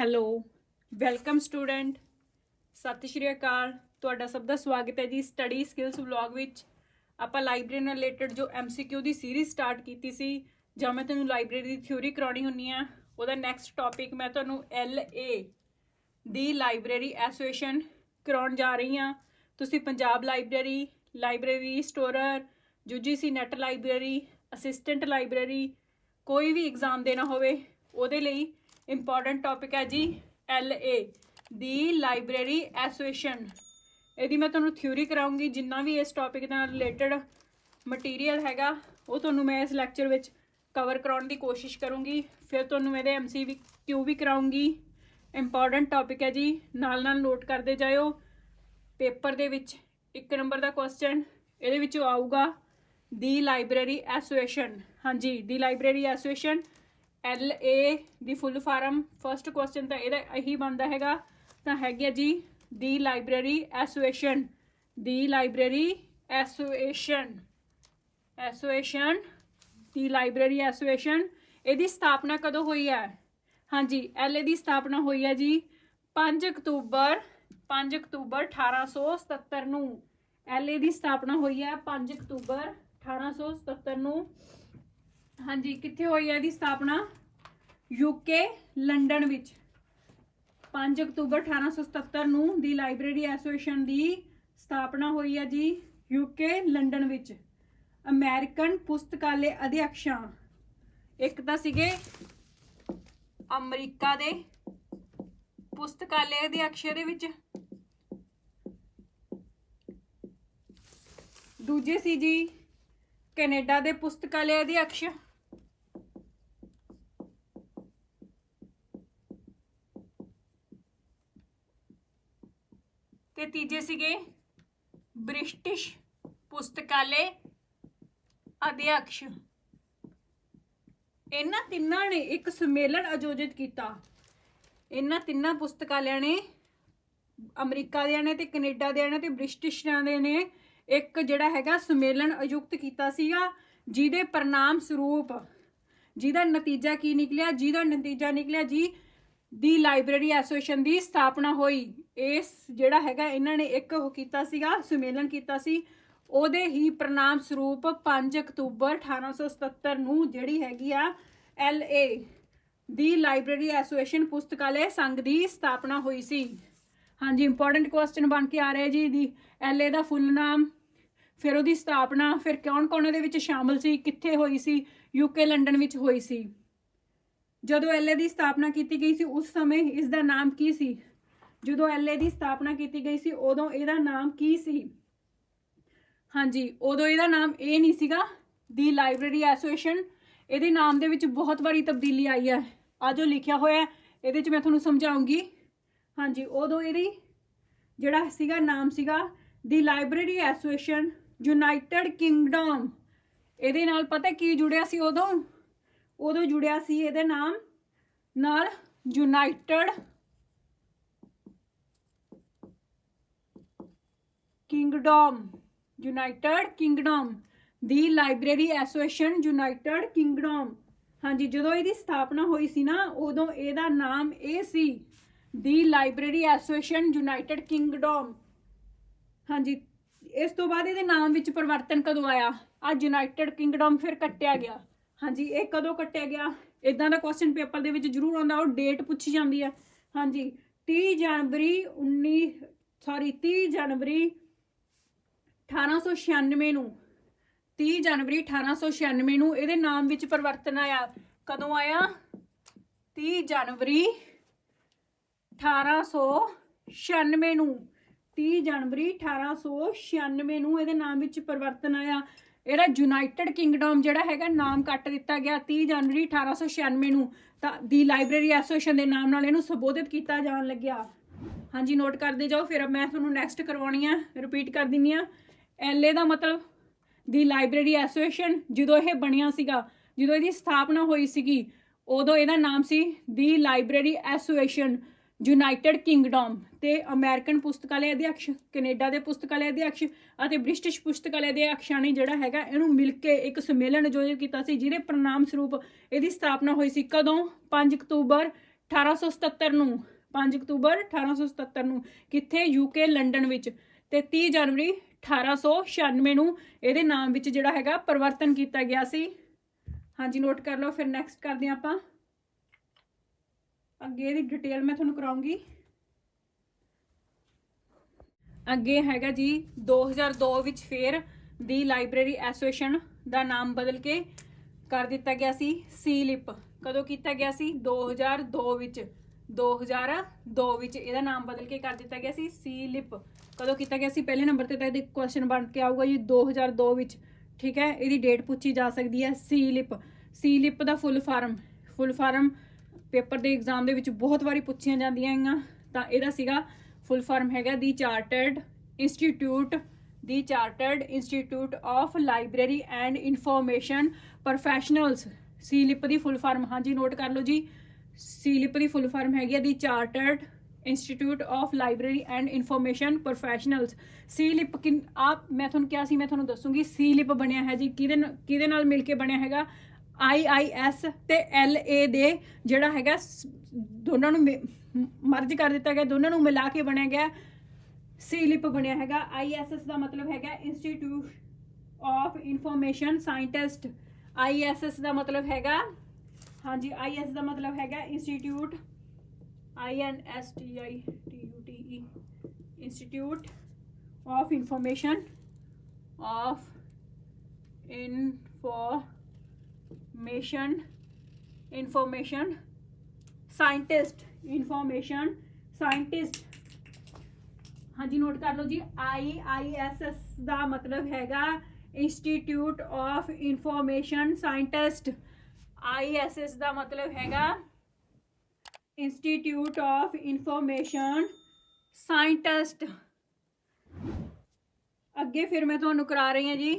Hello, welcome student. ਸਤਿ ਸ਼੍ਰੀ ਅਕਾਲ। ਤੁਹਾਡਾ ਸਭ ਦਾ ਸਵਾਗਤ ਹੈ ਜੀ ਸਟੱਡੀ ਸਕਿੱਲਸ ਵਲੌਗ ਵਿੱਚ। ਆਪਾਂ ਲਾਇਬ੍ਰੇਰੀ ਨਾਲ ਰਿਲੇਟਡ ਜੋ ਐਮਸੀਕਿਊ ਦੀ ਸੀਰੀਜ਼ ਸਟਾਰਟ ਕੀਤੀ ਸੀ, ਜਾਂ ਮੈਂ ਤੁਹਾਨੂੰ ਲਾਇਬ੍ਰੇਰੀ ਦੀ ਥਿਊਰੀ ਕਰਾਉਣੀ ਹੁੰਨੀ ਆ, ਉਹਦਾ ਨੈਕਸਟ ਟੌਪਿਕ ਮੈਂ ਤੁਹਾਨੂੰ ਐਲਏ ਦੀ ਲਾਇਬ੍ਰੇਰੀ ਐਸੋਸੀਏਸ਼ਨ ਕਰਾਉਣ ਜਾ ਰਹੀ ਹਾਂ ਤੁਸੀਂ Punjab library library ਸਟੋਰਰ UGC NET library assistant library ਕੋਈ ਵੀ ਐਗਜ਼ਾਮ ਦੇਣਾ ਹੋਵੇ, ਉਹਦੇ ਲਈ ਇੰਪੋਰਟੈਂਟ ਟੌਪਿਕ ਹੈ ਜੀ ਐਲਏ ਦੀ ਲਾਇਬ੍ਰੇਰੀ ਐਸੋਸੀਏਸ਼ਨ ਇਹਦੀ ਮੈਂ ਤੁਹਾਨੂੰ ਥਿਊਰੀ ਕਰਾਉਂਗੀ, ਜਿੰਨਾ ਵੀ ਇਸ ਟੌਪਿਕ ਨਾਲ ਰਿਲੇਟਡ ਮਟੀਰੀਅਲ ਹੈਗਾ, ਉਹ ਤੁਹਾਨੂੰ ਮੈਂ ਇਸ ਲੈਕਚਰ ਵਿੱਚ ਕਵਰ ਕਰਾਉਣ ਦੀ ਕੋਸ਼ਿਸ਼ ਕਰੂੰਗੀ। ਫਿਰ ਤੁਹਾਨੂੰ ਇਹਦੇ ਐਮਸੀ ਵੀ ਕਿਉ ਵੀ ਕਰਾਉਂਗੀ। ਇੰਪੋਰਟੈਂਟ ਟੌਪਿਕ ਹੈ ਜੀ ਨਾਲ ਨਾਲ ਨੋਟ ਕਰਦੇ ਜਾਇਓ। ਪੇਪਰ ਦੇ ਵਿੱਚ ਇੱਕ ਨੰਬਰ ਦਾ ਕੁਐਸਚਨ ਇਹਦੇ ਵਿੱਚੋਂ ਆਊਗਾ ਦੀ ਲਾਇਬ੍ਰੇਰੀ ਐਸੋਸੀਏਸ਼ਨ ਹਾਂਜੀ the library association L A the full form first question ਤਾਂ ਇਹਦਾ ਇਹੀ ਬਣਦਾ ਹੈਗਾ। ਤਾਂ ਹੈਗੀ ਆ ਜੀ the library association the library association association the library association ਇਹਦੀ ਸਥਾਪਨਾ ਕਦੋਂ ਹੋਈ ਹੈ? ਹਾਂਜੀ ਐਲਏ ਦੀ ਸਥਾਪਨਾ ਹੋਈ ਹੈ ਜੀ 5 ਅਕਤੂਬਰ 5 ਅਕਤੂਬਰ 1877 ਨੂੰ। ਐਲਏ ਦੀ ਸਥਾਪਨਾ ਹੋਈ ਹੈ 5 ਅਕਤੂਬਰ 1877 ਨੂੰ। ਹਾਂਜੀ, ਕਿੱਥੇ ਹੋਈ ਹੈ ਇਹਦੀ ਸਥਾਪਨਾ? ਯੂਕੇ ਲੰਡਨ ਵਿੱਚ। 5 ਅਕਤੂਬਰ 1877 ਨੂੰ ਦੀ ਲਾਇਬ੍ਰੇਰੀ ਐਸੋਸੀਏਸ਼ਨ ਦੀ ਸਥਾਪਨਾ ਹੋਈ ਹੈ ਜੀ ਯੂਕੇ ਲੰਡਨ ਵਿੱਚ। ਅਮਰੀਕਨ ਪੁਸਤਕਾਲੇ ਅਧਿਆਕਸ਼ਾਂ ਇੱਕ ਤਾਂ ਸੀਗੇ ਅਮਰੀਕਾ ਦੇ ਪੁਸਤਕਾਲੇ ਅਧਿਆਕਸ਼ ਦੇ ਵਿੱਚ। ਦੂਜੇ ਸੀ ਜੀ, ਕੈਨੇਡਾ ਦੇ ਪੁਸਤਕਾਲੇ ਅਧਿਆਕਸ਼ ਤੇ ਤੀਜੇ ਸੀਗੇ ਬ੍ਰਿਟਿਸ਼ ਪੁਸਤਕਾਲੇ ਅਧਿਆਕਸ਼। ਇਹਨਾਂ ਤਿੰਨਾਂ ਨੇ ਇੱਕ ਸੰਮੇਲਨ ਆਯੋਜਿਤ ਕੀਤਾ। ਇਹਨਾਂ ਤਿੰਨਾਂ ਪੁਸਤਕਾਲਿਆਂ ਨੇ, ਅਮਰੀਕਾ ਦੇ ਨੇ ਤੇ ਕੈਨੇਡਾ ਦਿਆਂ ਨੇ ਤੇ ਬ੍ਰਿਟਿਸ਼ਾਂ ਦੇ ਨੇ ਇੱਕ ਜਿਹੜਾ ਹੈਗਾ ਸੰਮੇਲਨ ਆਯੁਕਤ ਕੀਤਾ ਸੀਗਾ, ਜਿਹਦੇ ਪ੍ਰਣਾਮ ਸਰੂਪ, ਜਿਹਦਾ ਨਤੀਜਾ ਕੀ ਨਿਕਲਿਆ? ਜਿਹਦਾ ਨਤੀਜਾ ਨਿਕਲਿਆ ਜੀ, ਦੀ ਲਾਇਬ੍ਰੇਰੀ ਐਸੋਸੀਏਸ਼ਨ ਦੀ ਸਥਾਪਨਾ ਹੋਈ। ਇਸ ਜਿਹੜਾ ਹੈਗਾ, ਇਹਨਾਂ ਨੇ ਇੱਕ ਉਹ ਕੀਤਾ ਸੀਗਾ, ਸੰਮੇਲਨ ਕੀਤਾ ਸੀ। ਉਹਦੇ ਹੀ ਪ੍ਰਣਾਮ ਸਰੂਪ 5 ਅਕਤੂਬਰ 1877 ਨੂੰ ਜਿਹੜੀ ਹੈਗੀ ਆ, L A the library association ਪੁਸਤਕਾਲੇ ਸੰਘ ਦੀ ਸਥਾਪਨਾ ਹੋਈ ਸੀ। ਹਾਂਜੀ ਇੰਪੋਰਟੈਂਟ ਕੁਐਸਚਨ ਬਣ ਕੇ ਆ ਰਿਹਾ ਜੀ ਦੀ ਐਲ ਏ ਦਾ ਫੁੱਲ ਨਾਮ, ਫਿਰ ਉਹਦੀ ਸਥਾਪਨਾ, ਫਿਰ ਕੌਣ ਕੌਣ ਉਹਦੇ ਵਿੱਚ ਸ਼ਾਮਲ ਸੀ, ਕਿੱਥੇ ਹੋਈ ਸੀ ਯੂਕੇ ਲੰਡਨ ਵਿੱਚ ਹੋਈ ਸੀ। ਜਦੋਂ ਐਲਏ ਦੀ ਸਥਾਪਨਾ ਕੀਤੀ ਗਈ ਸੀ, ਉਸ ਸਮੇਂ ਇਸ ਦਾ ਨਾਮ ਕੀ ਸੀ? ਜਦੋਂ ਐਲਏ ਦੀ ਸਥਾਪਨਾ ਕੀਤੀ ਗਈ ਸੀ, ਉਦੋਂ ਇਹਦਾ ਨਾਮ ਕੀ ਸੀ? ਹਾਂਜੀ, ਉਦੋਂ ਇਹਦਾ ਨਾਮ ਇਹ ਨਹੀਂ ਸੀਗਾ ਦੀ ਲਾਇਬ੍ਰੇਰੀ ਐਸੋਸੀਏਸ਼ਨ ਇਹਦੇ ਨਾਮ ਦੇ ਵਿੱਚ ਬਹੁਤ ਵਾਰੀ ਤਬਦੀਲੀ ਆਈ ਹੈ। ਆ ਜੋ ਲਿਖਿਆ ਹੋਇਆ ਇਹਦੇ 'ਚ ਮੈਂ ਤੁਹਾਨੂੰ ਸਮਝਾਉਂਗੀ। ਹਾਂਜੀ, ਉਦੋਂ ਇਹਦੀ ਜਿਹੜਾ ਸੀਗਾ, ਨਾਮ ਸੀਗਾ the library association United Kingdom ਇਹਦੇ ਨਾਲ ਪਤਾ ਕੀ ਜੁੜਿਆ ਸੀ ਉਦੋਂ? ਉਦੋਂ ਜੁੜਿਆ ਸੀ ਇਹਦੇ ਨਾਮ ਨਾਲ United Kingdom, United Kingdom, the library association United Kingdom. ਹਾਂਜੀ, ਜਦੋਂ ਇਹਦੀ ਸਥਾਪਨਾ ਹੋਈ ਸੀ ਨਾ, ਉਦੋਂ ਇਹਦਾ ਨਾਮ ਇਹ ਸੀ, the library association United Kingdom. ਹਾਂਜੀ, ਇਸ ਤੋਂ ਬਾਅਦ ਇਹਦੇ ਨਾਮ ਵਿੱਚ ਪਰਿਵਰਤਨ ਕਦੋਂ ਆਇਆ? ਅੱਜ ਯੂਨਾਈਟਿਡ ਕਿੰਗਡਮ ਫਿਰ ਕੱਟਿਆ ਗਿਆ। ਹਾਂਜੀ, ਇਹ ਕਦੋਂ ਕੱਟਿਆ ਗਿਆ? ਇਦਾਂ ਦਾ ਕੁਐਸਚਨ ਪੇਪਰ ਦੇ ਵਿੱਚ ਜ਼ਰੂਰ ਆਉਂਦਾ, ਉਹ ਡੇਟ ਪੁੱਛੀ ਜਾਂਦੀ ਹੈ। ਹਾਂਜੀ 30 ਜਨਵਰੀ 19 ਸੌਰੀ 30 ਜਨਵਰੀ 1896 ਨੂੰ 30 ਜਨਵਰੀ 1896 ਨੂੰ ਇਹਦੇ ਨਾਮ ਵਿੱਚ ਪਰਿਵਰਤਨ ਆਇਆ। ਕਦੋਂ ਆਇਆ? 30 ਜਨਵਰੀ 1896 ਨੂੰ। 30 ਜਨਵਰੀ 1896 ਨੂੰ ਇਹਦੇ ਨਾਮ ਵਿੱਚ ਪਰਿਵਰਤਨ ਆਇਆ। ਇਹਦਾ ਯੂਨਾਈਟਿਡ ਕਿੰਗਡਮ ਜਿਹੜਾ ਹੈਗਾ ਨਾਮ ਕੱਟ ਦਿੱਤਾ ਗਿਆ 30 ਜਨਵਰੀ 1896 ਨੂੰ। ਤਾਂ ਦੀ ਲਾਇਬ੍ਰੇਰੀ ਐਸੋਸੀਏਸ਼ਨ ਦੇ ਨਾਮ ਨਾਲ ਇਹਨੂੰ ਸੰਬੋਧਿਤ ਕੀਤਾ ਜਾਣ ਲੱਗਿਆ। ਹਾਂਜੀ, ਨੋਟ ਕਰਦੇ ਜਾਓ, ਫਿਰ ਮੈਂ ਤੁਹਾਨੂੰ ਨੈਕਸਟ ਕਰਵਾਉਣੀ ਆ ਰਿਪੀਟ ਕਰ ਦਿੰਨੀ ਆ। ਐਲਏ ਦਾ ਮਤਲਬ ਦੀ ਲਾਇਬ੍ਰੇਰੀ ਐਸੋਸੀਏਸ਼ਨ ਜਦੋਂ ਇਹ ਬਣਿਆ ਸੀਗਾ, ਜਦੋਂ ਇਹਦੀ ਸਥਾਪਨਾ ਹੋਈ ਸੀਗੀ, ਉਦੋਂ ਇਹਦਾ ਨਾਮ ਸੀ the Library Association United Kingdom ਤੇ ਅਮਰੀਕਨ ਪੁਸਤਕਾਲੇ ਅਧਿਆਕਸ਼, ਕੈਨੇਡਾ ਦੇ ਪੁਸਤਕਾਲੇ ਅਧਿਆਕਸ਼ ਅਤੇ ਬ੍ਰਿਟਿਸ਼ ਪੁਸਤਕਾਲੇ ਅਧਿਆਕਸ਼ਾਂ ਨੇ ਜਿਹੜਾ ਹੈਗਾ ਇਹਨੂੰ ਮਿਲ ਕੇ ਇੱਕ ਸੰਮੇਲਨ ਆਯੋਜਿਤ ਕੀਤਾ ਸੀ, ਜਿਹਦੇ ਪ੍ਰਣਾਮ ਸਰੂਪ ਇਹਦੀ ਸਥਾਪਨਾ ਹੋਈ ਸੀ ਕਦੋਂ? 5 ਅਕਤੂਬਰ 1877 ਨੂੰ 5 ਅਕਤੂਬਰ 1877 ਨੂੰ, ਕਿੱਥੇ ਯੂਕੇ ਲੰਡਨ ਵਿੱਚ ਤੇ 30 ਜਨਵਰੀ 1896 ਨੂੰ ਇਹਦੇ ਨਾਮ ਵਿੱਚ ਜਿਹੜਾ ਹੈਗਾ ਪਰਿਵਰਤਨ ਕੀਤਾ ਗਿਆ ਸੀ। ਹਾਂਜੀ ਨੋਟ ਕਰ ਲਓ, ਫਿਰ ਨੈਕਸਟ ਕਰਦੇ ਹਾਂ ਆਪਾਂ। ਅੱਗੇ ਇਹਦੀ ਡਿਟੇਲ ਮੈਂ ਤੁਹਾਨੂੰ ਕਰਾਉਂਗੀ। ਅੱਗੇ ਹੈਗਾ ਜੀ 2002 ਵਿੱਚ ਫੇਰ ਦੀ ਲਾਇਬ੍ਰੇਰੀ ਐਸੋਸੀਏਸ਼ਨ ਦਾ ਨਾਮ ਬਦਲ ਕੇ ਕਰ ਦਿੱਤਾ ਗਿਆ ਸੀ ਸੀ ਲਿਪ ਕਦੋਂ ਕੀਤਾ ਗਿਆ ਸੀ? 2002 ਵਿੱਚ। 2002 ਵਿੱਚ ਇਹਦਾ ਨਾਮ ਬਦਲ ਕੇ ਕਰ ਦਿੱਤਾ ਗਿਆ ਸੀ ਸੀ ਲਿਪ ਕਦੋਂ ਕੀਤਾ ਗਿਆ ਸੀ? ਪਹਿਲੇ ਨੰਬਰ ਤੇ ਤਾਂ ਇਹਦੇ ਕੁਐਸਚਨ ਬਣ ਕੇ ਆਊਗਾ ਜੀ 2002 ਵਿੱਚ। ਠੀਕ ਹੈ? ਇਹਦੀ ਡੇਟ ਪੁੱਛੀ ਜਾ ਸਕਦੀ ਹੈ। ਸੀ ਲਿਪ ਸੀ ਲਿਪ ਦਾ full form full form paper ਦੇ ਐਗਜ਼ਾਮ ਦੇ ਵਿੱਚ ਬਹੁਤ ਵਾਰੀ ਪੁੱਛੀਆਂ ਜਾਂਦੀਆਂ ਹੈਗੀਆਂ। ਤਾਂ ਇਹਦਾ ਸੀਗਾ ਫੁੱਲ ਫਾਰਮ ਹੈਗਾ the chartered institute the chartered institute of library and information professionals CILIP the full form ਹਾਂਜੀ ਨੋਟ ਕਰ ਲਓ ਜੀ। ਸੀ ਲਿਪ ਦੀ ਫੁੱਲ ਫਾਰਮ ਹੈਗੀ ਹੈ the chartered institute of library and information professionals CILIP ਕਿਨ ਆਪ ਮੈਂ ਤੁਹਾਨੂੰ ਕਿਹਾ ਸੀ, ਮੈਂ ਤੁਹਾਨੂੰ ਦੱਸੂਗੀ ਸੀ ਲਿਪ ਬਣਿਆ ਹੈ ਜੀ। ਕਿਹਦੇ ਨਾਲ- ਕਿਹਦੇ ਨਾਲ ਮਿਲ ਕੇ ਬਣਿਆ ਹੈਗਾ? ਆਈ ਆਈ ਐਸ ਤੇ ਐਲ ਏ ਦੇ ਜਿਹੜਾ ਹੈਗਾ, ਸ- ਦੋਨਾਂ ਨੂੰ ਮਰਜ ਕਰ ਦਿੱਤਾ ਗਿਆ, ਦੋਨਾਂ ਨੂੰ ਮਿਲਾ ਕੇ ਬਣਿਆ ਗਿਆ। ਸੀ ਲਿਪ ਬਣਿਆ ਹੈਗਾ। ਆਈ ਐਸ ਐਸ ਦਾ ਮਤਲਬ ਹੈਗਾ institute of information scientist I S S ਦਾ ਮਤਲਬ ਹੈਗਾ ਹਾਂਜੀ ਆਈ ਐਸ ਦਾ ਮਤਲਬ ਹੈਗਾ institute I N S T I T U T E institute of information of information information scientist information scientist ਹਾਂਜੀ ਨੋਟ ਕਰ ਲਓ ਜੀ ਆਈ ਆਈ ਐਸ ਐਸ ਦਾ ਮਤਲਬ ਹੈਗਾ institute of information scientist I S S ਦਾ ਮਤਲਬ ਹੈਗਾ ਇੰਸਟੀਚਿਊਟ ਆਫ ਇਨਫੋਰਮੇਸ਼ਨ ਸਾਇੰਟਿਸਟ ਅੱਗੇ ਫਿਰ ਮੈਂ ਤੁਹਾਨੂੰ ਕਰਾ ਰਹੀ ਹਾਂ ਜੀ।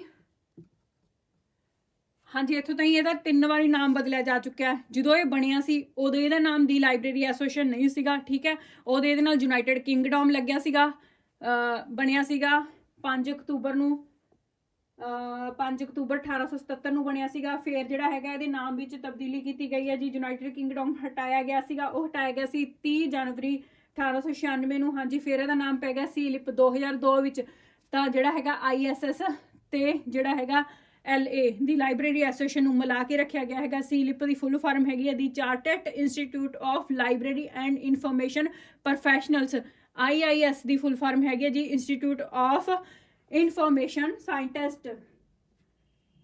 ਹਾਂਜੀ, ਇੱਥੋਂ ਤਾਈਂ ਇਹਦਾ ਤਿੰਨ ਵਾਰੀ ਨਾਮ ਬਦਲਿਆ ਜਾ ਚੁੱਕਿਆ ਹੈ। ਜਦੋਂ ਇਹ ਬਣਿਆ ਸੀ, ਉਦੋਂ ਇਹਦਾ ਨਾਮ ਦੀ ਲਾਇਬ੍ਰੇਰੀ ਐਸੋਸੀਏਸ਼ਨ ਨਹੀਂ ਸੀਗਾ, ਠੀਕ ਹੈ? ਉਦੋਂ ਇਹਦੇ ਨਾਲ ਯੂਨਾਈਟਿਡ ਕਿੰਗਡਮ ਲੱਗਿਆ ਸੀਗਾ ਬਣਿਆ ਸੀਗਾ। 5 ਅਕਤੂਬਰ ਨੂੰ 5 ਅਕਤੂਬਰ 1877 ਨੂੰ ਬਣਿਆ ਸੀਗਾ। ਫਿਰ ਜਿਹੜਾ ਹੈਗਾ ਇਹਦੇ ਨਾਮ ਵਿੱਚ ਤਬਦੀਲੀ ਕੀਤੀ ਗਈ ਹੈ। ਜੀ ਯੂਨਾਈਟਿਡ ਕਿੰਗਡਮ ਹਟਾਇਆ ਗਿਆ ਸੀਗਾ। ਉਹ ਹਟਾਇਆ ਗਿਆ ਸੀ 30 ਜਨਵਰੀ 1896 ਨੂੰ। ਹਾਂਜੀ, ਫਿਰ ਇਹਦਾ ਨਾਮ ਪੈ ਗਿਆ ਸੀ ਲਿਪ 2002 ਵਿੱਚ। ਤਾਂ ਜਿਹੜਾ ਹੈਗਾ ਆਈਐਸਐਸ ਤੇ ਜਿਹੜਾ ਹੈਗਾ ਐਲਏ ਦੀ ਲਾਇਬ੍ਰੇਰੀ ਐਸੋਸੀਏਸ਼ਨ ਨੂੰ ਮਿਲਾ ਕੇ ਰੱਖਿਆ ਗਿਆ ਹੈਗਾ ਸੀ। ਲਿਪ ਦੀ ਫੁੱਲ ਫਾਰਮ ਹੈਗੀ ਹੈ। The chartered institute of library and information professionals IIS the full form ਹੈਗੀ ਹੈ। ਜੀ ਇੰਸਟੀਚਿਊਟ ਆਫ ਇਨਫੋਰਮੇਸ਼ਨ ਸਾਇੰਟਿਸਟ।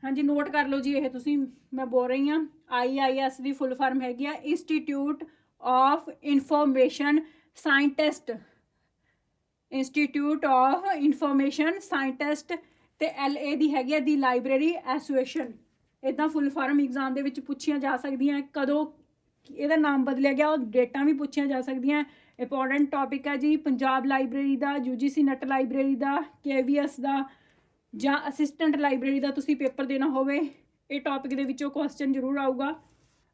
ਹਾਂਜੀ ਨੋਟ ਕਰ ਲਓ ਜੀ ਇਹ ਤੁਸੀਂ, ਮੈਂ ਬੋਲ ਰਹੀ ਹਾਂ। ਆਈਆਈਐਸ ਦੀ ਫੁੱਲ ਫਾਰਮ ਹੈਗੀ ਆ Institute of Information Scientist Institute of Information Scientist ਤੇ ਐਲਏ ਦੀ ਹੈਗੀ ਆ, ਦੀ ਲਾਇਬ੍ਰੇਰੀ ਐਸੋਸੀਏਸ਼ਨ ਇਦਾਂ ਫੁੱਲ ਫਾਰਮ ਐਗਜ਼ਾਮ ਦੇ ਵਿੱਚ ਪੁੱਛੀਆਂ ਜਾ ਸਕਦੀਆਂ, ਕਦੋਂ ਇਹਦਾ ਨਾਮ ਬਦਲਿਆ ਗਿਆ, ਉਹ ਡੇਟਾਂ ਵੀ ਪੁੱਛੀਆਂ ਜਾ ਸਕਦੀਆਂ। ਇੰਪੋਰਟੈਂਟ ਟੌਪਿਕ ਹੈ ਜੀ, ਪੰਜਾਬ ਲਾਇਬ੍ਰੇਰੀ ਦਾ ਯੂਜੀਸੀ ਨੈਟ ਲਾਇਬ੍ਰੇਰੀ ਦਾ ਕੇਵੀਐਸ ਦਾ, ਜਾਂ ਅਸਿਸਟੈਂਟ ਲਾਇਬ੍ਰੇਰੀ ਦਾ ਤੁਸੀਂ ਪੇਪਰ ਦੇਣਾ ਹੋਵੇ, ਇਹ ਟੌਪਿਕ ਦੇ ਵਿੱਚੋਂ ਕੁਐਸਚਨ ਜ਼ਰੂਰ ਆਊਗਾ।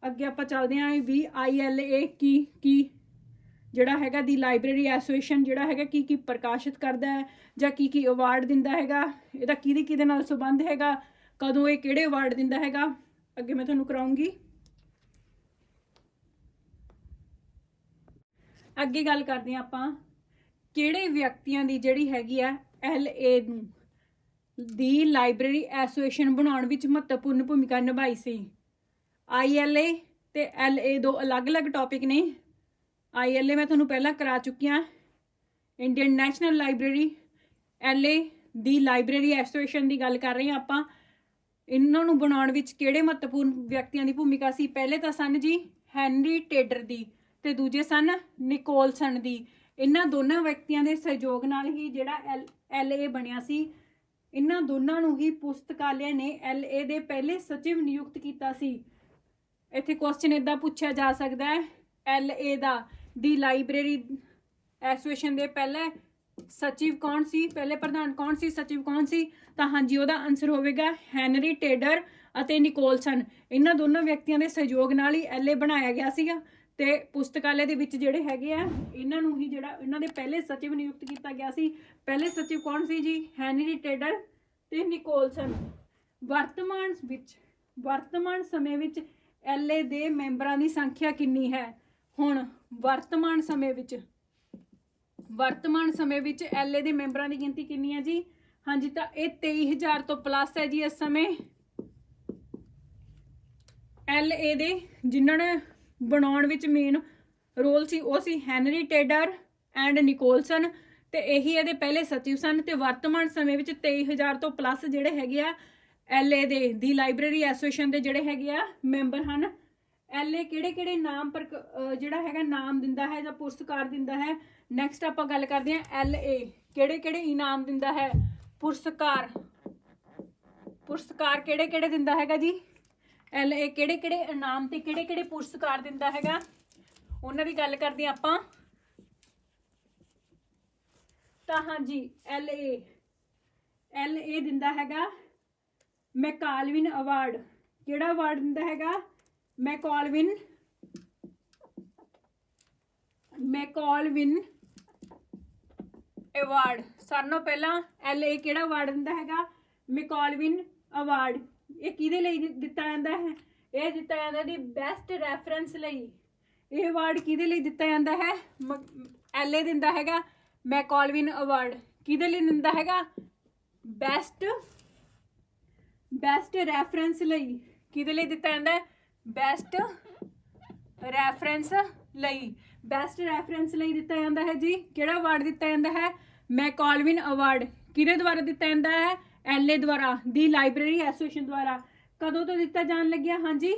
ਅੱਗੇ ਆਪਾਂ ਚੱਲਦੇ ਹਾਂ ਵੀ ਆਈਐਲਏ ਕੀ ਕੀ, ਜਿਹੜਾ ਹੈਗਾ ਦੀ ਲਾਇਬ੍ਰੇਰੀ ਐਸੋਸੀਏਸ਼ਨ ਜਿਹੜਾ ਹੈਗਾ ਕੀ ਕੀ ਪ੍ਰਕਾਸ਼ਿਤ ਕਰਦਾ ਹੈ, ਜਾਂ ਕੀ ਕੀ ਅਵਾਰਡ ਦਿੰਦਾ ਹੈਗਾ, ਇਹਦਾ ਕਿਹਦੇ ਕਿਹਦੇ ਨਾਲ ਸੰਬੰਧ ਹੈਗਾ, ਕਦੋਂ ਇਹ ਕਿਹੜੇ ਅਵਾਰਡ ਦਿੰਦਾ ਹੈਗਾ, ਅੱਗੇ ਮੈਂ ਤੁਹਾਨੂੰ ਕਰਾਉਂਗੀ। ਅੱਗੇ ਗੱਲ ਕਰਦੇ ਹਾਂ ਆਪਾਂ ਕਿਹੜੇ ਵਿਅਕਤੀਆਂ ਦੀ ਜਿਹੜੀ ਹੈਗੀ ਆ ਏ ਨੂੰ ਦੀ ਲਾਇਬ੍ਰੇਰੀ ਐਸੋਸੀਏਸ਼ਨ ਬਣਾਉਣ ਵਿੱਚ ਮਹੱਤਵਪੂਰਨ ਭੂਮਿਕਾ ਨਿਭਾਈ ਸੀ। ਆਈਐਲਏ ਤੇ ਐਲਏ ਦੋ ਅਲੱਗ-ਅਲੱਗ ਟੌਪਿਕ ਨੇ। ਆਈਐਲਏ ਮੈਂ ਤੁਹਾਨੂੰ ਪਹਿਲਾਂ ਕਰਾ ਚੁੱਕੀ ਹਾਂ। Indian national library LA the library association ਦੀ ਗੱਲ ਕਰ ਰਹੇ ਹਾਂ ਆਪਾਂ। ਇਹਨਾਂ ਨੂੰ ਬਣਾਉਣ ਵਿੱਚ ਕਿਹੜੇ ਮਹੱਤਵਪੂਰਨ ਵਿਅਕਤੀਆਂ ਦੀ ਭੂਮਿਕਾ ਸੀ? ਪਹਿਲੇ ਤਾਂ ਸਨ ਜੀ ਹੈਨਰੀ ਟੇਡਰ ਦੀ। ਤੇ ਦੂਜੇ ਸਨ ਨਿਕੋਲਸਨ ਦੀ। ਇਹਨਾਂ ਦੋਨਾਂ ਵਿਅਕਤੀਆਂ ਦੇ ਸਹਿਯੋਗ ਨਾਲ ਹੀ ਜਿਹੜਾ ਐਲਏ ਬਣਿਆ ਸੀ। ਇਹਨਾਂ ਦੋਨਾਂ ਨੂੰ ਹੀ ਪੁਸਤਕਾਲਿਆ ਨੇ ਐਲਏ ਦੇ ਪਹਿਲੇ ਸਚਿਵ ਨਿਯੁਕਤ ਕੀਤਾ ਸੀ। ਇੱਥੇ ਕੁਐਸਚਨ ਇਦਾਂ ਪੁੱਛਿਆ ਜਾ ਸਕਦਾ ਹੈ ਏ ਦਾ, ਦੀ ਲਾਇਬ੍ਰੇਰੀ ਐਸੋਸੀਏਸ਼ਨ ਦੇ ਪਹਿਲੇ ਸਚਿਵ ਕੌਣ ਸੀ? ਪਹਿਲੇ ਪ੍ਰਧਾਨ ਕੌਣ ਸੀ? ਸਚਿਵ ਕੌਣ ਸੀ? ਤਾਂ ਹਾਂਜੀ, ਉਹਦਾ ਆਨਸਰ ਹੋਵੇਗਾ ਹੈਨਰੀ ਟੇਡਰ ਅਤੇ ਨਿਕੋਲਸਨ। ਇਹਨਾਂ ਦੋਨਾਂ ਵਿਅਕਤੀਆਂ ਦੇ ਸਹਿਯੋਗ ਨਾਲ ਹੀ ਐਲਏ ਬਣਾਇਆ ਗਿਆ ਸੀਗਾ। ਤੇ ਪੁਸਤਕਾਲੇ ਦੇ ਵਿੱਚ ਜਿਹੜੇ ਹੈਗੇ ਆ, ਇਹਨਾਂ ਨੂੰ ਹੀ ਜਿਹੜਾ, ਇਹਨਾਂ ਦੇ ਪਹਿਲੇ ਸਚਿਵ ਨਿਯੁਕਤ ਕੀਤਾ ਗਿਆ ਸੀ। ਪਹਿਲੇ ਸਚਿਵ ਕੌਣ ਸੀ ਜੀ? ਹੈਨਰੀ ਟੇਡਰ ਤੇ ਨਿਕੋਲਸਨ। ਵਰਤਮਾਨ ਵਿੱਚ, ਵਰਤਮਾਨ ਸਮੇਂ ਵਿੱਚ ਐਲਏ ਦੇ ਮੈਂਬਰਾਂ ਦੀ ਸੰਖਿਆ ਕਿੰਨੀ ਹੈ? ਹੁਣ, ਵਰਤਮਾਨ ਸਮੇਂ ਵਿੱਚ, ਵਰਤਮਾਨ ਸਮੇਂ ਵਿੱਚ ਐਲਏ ਦੇ ਮੈਂਬਰਾਂ ਦੀ ਗਿਣਤੀ ਕਿੰਨੀ ਹੈ ਜੀ? ਹਾਂਜੀ, ਤਾਂ ਇਹ 23000 ਤੋਂ ਪਲੱਸ ਹੈ ਜੀ ਇਸ ਸਮੇਂ। ਐਲਏ ਦੇ ਜਿਨ੍ਹਾਂ ਨੇ ਬਣਾਉਣ ਵਿੱਚ ਮੇਨ ਰੋਲ ਸੀ, ਉਹ ਸੀ ਹੈਨਰੀ ਟੇਡਰ ਐਂਡ ਨਿਕੋਲਸਨ ਤੇ ਇਹੀ ਇਹਦੇ ਪਹਿਲੇ ਸਚਿਵ ਸਨ ਤੇ ਵਰਤਮਾਨ ਸਮੇਂ ਵਿੱਚ 23000 ਤੋਂ ਪਲੱਸ ਜਿਹੜੇ ਹੈਗੇ ਆ ਐਲਏ ਦੇ, ਦੀ ਲਾਇਬ੍ਰੇਰੀ ਐਸੋਸੀਏਸ਼ਨ ਦੇ ਜਿਹੜੇ ਹੈਗੇ ਆ ਮੈਂਬਰ ਹਨ। ਐਲਏ ਕਿਹੜੇ ਕਿਹੜੇ ਨਾਮ ਪਰ ਜਿਹੜਾ ਹੈਗਾ ਨਾਮ ਦਿੰਦਾ ਹੈ ਜਾਂ ਪੁਰਸਕਾਰ ਦਿੰਦਾ ਹੈ? ਨੈਕਸਟ ਆਪਾਂ ਗੱਲ ਕਰਦੇ ਹਾਂ ਐਲਏ ਕਿਹੜੇ ਕਿਹੜੇ ਇਨਾਮ ਦਿੰਦਾ ਹੈ? ਪੁਰਸਕਾਰ ਪੁਰਸਕਾਰ ਕਿਹੜੇ ਕਿਹੜੇ ਦਿੰਦਾ ਹੈਗਾ ਜੀ? ਐਲਏ ਕਿਹੜੇ ਕਿਹੜੇ ਇਨਾਮ ਤੇ ਕਿਹੜੇ ਕਿਹੜੇ ਪੁਰਸਕਾਰ ਦਿੰਦਾ ਹੈਗਾ? ਉਹਨਾਂ ਦੀ ਗੱਲ ਕਰਦੇ ਹਾਂ ਆਪਾਂ। ਤਾਂ ਹਾਂਜੀ ਐਲਏ ਏ। ਦਿੰਦਾ ਹੈਗਾ ਮੈਕਾਲਵਿਨ ਅਵਾਰਡ। ਕਿਹੜਾ ਅਵਾਰਡ ਦਿੰਦਾ ਹੈਗਾ? McColvin McColvin award. ਸਾਰਿਆਂ ਪਹਿਲਾਂ ਐਲਏ ਕਿਹੜਾ ਅਵਾਰਡ ਦਿੰਦਾ ਹੈਗਾ? McColvin award. ਇਹ ਕਿਹਦੇ ਲਈ ਦਿੱਤਾ ਜਾਂਦਾ ਹੈ? ਇਹ ਦਿੱਤਾ ਜਾਂਦਾ ਦੀ ਬੈਸਟ ਰੈਫਰੈਂਸ ਲਈ। ਇਹ ਅਵਾਰਡ ਕਿਹਦੇ ਲਈ ਦਿੱਤਾ ਜਾਂਦਾ ਹੈ? ਐਲਏ ਦਿੰਦਾ ਹੈਗਾ, ਮੈਕੋਲਵਿਨ ਅਵਾਰਡ ਕਿਹਦੇ ਲਈ ਦਿੰਦਾ ਹੈਗਾ? ਬੈਸਟ ਬੈਸਟ ਰੈਫਰੈਂਸ ਲਈ। ਕਿਹਦੇ ਲਈ ਦਿੱਤਾ ਜਾਂਦਾ ਹੈ? ਬੈਸਟ ਰੈਫਰੈਂਸ ਲਈ। ਬੈਸਟ ਰੈਫਰੈਂਸ ਲਈ ਦਿੱਤਾ ਜਾਂਦਾ ਹੈ ਜੀ। ਕਿਹੜਾ ਅਵਾਰਡ ਦਿੱਤਾ ਜਾਂਦਾ ਹੈ? ਮੈਕੋਲਵਿਨ ਅਵਾਰਡ ਕਿਹਦੇ ਦੁਆਰਾ ਦਿੱਤਾ ਜਾਂਦਾ ਹੈ? ਐਲਏ ਦੁਆਰਾ, ਦੀ ਲਾਇਬ੍ਰੇਰੀ ਐਸੋਸੀਏਸ਼ਨ ਦੁਆਰਾ। ਕਦੋਂ ਤੋਂ ਦਿੱਤਾ ਜਾਣ ਲੱਗਿਆ? ਹਾਂਜੀ।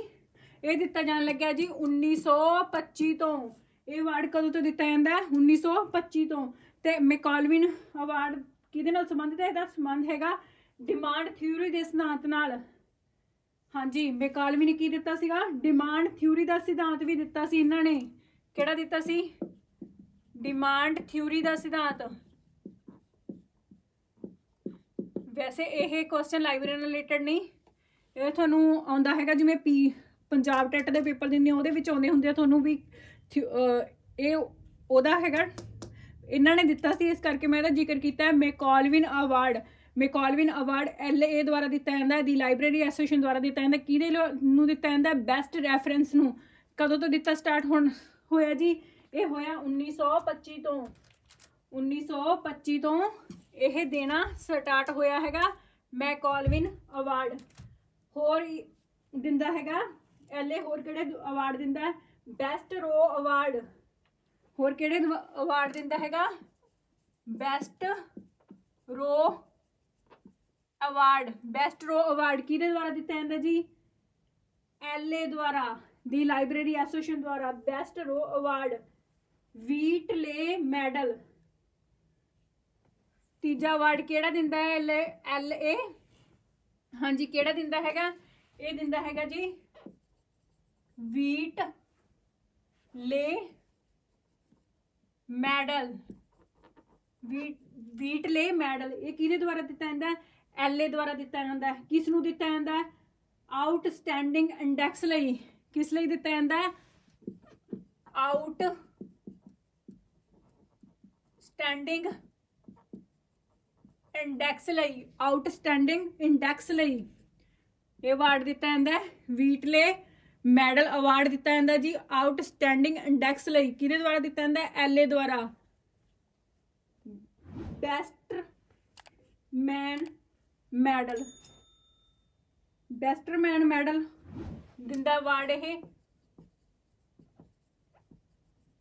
ਇਹ ਦਿੱਤਾ ਜਾਣ ਲੱਗਿਆ ਜੀ 1925 ਤੋਂ। ਇਹ ਅਵਾਰਡ ਕਦੋਂ ਤੋਂ ਦਿੱਤਾ ਜਾਂਦਾ ਹੈ? 1925 ਤੋਂ। ਤੇ ਮੈਕਾਲਵਿਨ ਅਵਾਰਡ ਕਿਹਦੇ ਨਾਲ ਸੰਬੰਧਿਤ ਹੈ? ਇਹਦਾ ਸੰਬੰਧ ਹੈਗਾ ਡਿਮਾਂਡ ਥਿਊਰੀ ਦੇ ਸਿਧਾਂਤ ਨਾਲ। ਹਾਂਜੀ ਮੈਕਾਲਵੀ ਨੇ ਕੀ ਦਿੱਤਾ ਸੀਗਾ? ਡਿਮਾਂਡ ਥਿਊਰੀ ਦਾ ਸਿਧਾਂਤ ਵੀ ਦਿੱਤਾ ਸੀ ਇਹਨਾਂ ਨੇ। ਕਿਹੜਾ ਦਿੱਤਾ ਸੀ? ਡਿਮਾਂਡ ਥਿਊਰੀ ਦਾ ਸਿਧਾਂਤ। ਵੈਸੇ ਇਹ ਕੁਐਸਚਨ ਲਾਇਬ੍ਰੇਰੀ ਨਾਲ ਰਿਲੇਟਡ ਨਹੀਂ। ਇਹ ਤੁਹਾਨੂੰ ਆਉਂਦਾ ਹੈਗਾ ਜਿਵੇਂ ਪੀ ਪੰਜਾਬ ਟੈਟ ਦੇ ਪੇਪਰ ਦਿੰਦੇ ਆ ਉਹਦੇ ਵਿੱਚ ਆਉਂਦੇ ਹੁੰਦੇ ਆ ਤੁਹਾਨੂੰ ਵੀ ਥਿਊ- ਇਹ ਉਹਦਾ ਹੈਗਾ। ਇਹਨਾਂ ਨੇ ਦਿੱਤਾ ਸੀ, ਇਸ ਕਰਕੇ ਮੈਂ ਇਹਦਾ ਜ਼ਿਕਰ ਕੀਤਾ ਹੈ। McColvin award McColvin award LA ਦੁਆਰਾ ਦਿੱਤਾ ਜਾਂਦਾ ਹੈ, ਦੀ ਲਾਇਬ੍ਰੇਰੀ ਐਸੋਸੀਏਸ਼ਨ ਦੁਆਰਾ ਦਿੱਤਾ ਜਾਂਦਾ ਕਿਹਦੇ ਲੋ- ਨੂੰ ਦਿੱਤਾ ਜਾਂਦਾ ਬੈਸਟ ਰੈਫਰੈਂਸ ਨੂੰ। ਕਦੋਂ ਤੋਂ ਦਿੱਤਾ ਸਟਾਰਟ ਹੋਣ, ਹੋਇਆ ਜੀ? ਇਹ ਹੋਇਆ 1925 ਤੋਂ। 1925 ਤੋਂ ਇਹ ਦੇਣਾ ਸਟਾਰਟ ਹੋਇਆ ਹੈਗਾ ਮੈਕੋਲਵਿਨ ਅਵਾਰਡ। ਹੋਰ ਹੀ ਦਿੰਦਾ ਹੈਗਾ, ਐਲਏ ਹੋਰ ਕਿਹੜੇ ਅਵਾਰਡ ਦਿੰਦਾ? ਬੈਸਟ ਰੋ ਅਵਾਰਡ। ਹੋਰ ਕਿਹੜੇ ਅਵਾਰਡ ਦਿੰਦਾ ਹੈਗਾ? ਬੈਸਟ ਰੋ ਅਵਾਰਡ। ਬੈਸਟ ਰੋ ਅਵਾਰਡ ਕਿਹਦੇ ਦੁਆਰਾ ਦਿੱਤਾ ਜਾਂਦਾ ਜੀ? ਐਲਏ ਦੁਆਰਾ, ਦੀ ਲਾਇਬ੍ਰੇਰੀ ਐਸੋਸੀਏਸ਼ਨ ਦੁਆਰਾ best row award. Wheatley medal. ਤੀਜਾ ਅਵਾਰਡ ਕਿਹੜਾ ਦਿੰਦਾ ਹੈ? ਐਲ ਏ ਹਾਂਜੀ, ਕਿਹੜਾ ਦਿੰਦਾ ਹੈਗਾ? ਇਹ ਦਿੰਦਾ ਹੈਗਾ ਜੀ ਵੀਟ ਲੇ ਮੈਡਲ। ਵੀਟ ਲੇ ਮੈਡਲ। ਇਹ ਕਿਹਦੇ ਦੁਆਰਾ ਦਿੱਤਾ ਜਾਂਦਾ ਐਲ ਏ ਦੁਆਰਾ ਦਿੱਤਾ ਜਾਂਦਾ ਹੈ। ਕਿਸ ਨੂੰ ਦਿੱਤਾ ਜਾਂਦਾ ਹੈ? ਆਊਟਸਟੈਂਡਿੰਗ ਇੰਡੈਕਸ ਲਈ। ਕਿਸ ਲਈ ਦਿੱਤਾ ਜਾਂਦਾ ਆਊਟ ਸਟੈਂਡਿੰਗ ਇੰਡੈਕਸ ਲਈ ਆਊਟਸਟੈਂਡਿੰਗ ਇੰਡੈਕਸ ਲਈ। ਇਹ ਅਵਾਰਡ ਦਿੱਤਾ ਜਾਂਦਾ ਵੀਟਲੇ ਮੈਡਲ ਅਵਾਰਡ ਦਿੱਤਾ ਜਾਂਦਾ ਜੀ ਆਊਟਸਟੈਂਡਿੰਗ ਇੰਡੈਕਸ ਲਈ। ਕਿਹਦੇ ਦੁਆਰਾ ਦਿੱਤਾ ਜਾਂਦਾ ਹੈ? ਐਲਏ ਦੁਆਰਾ। Besterman medal Besterman medal ਦਿੰਦਾ ਅਵਾਰਡ ਇਹ।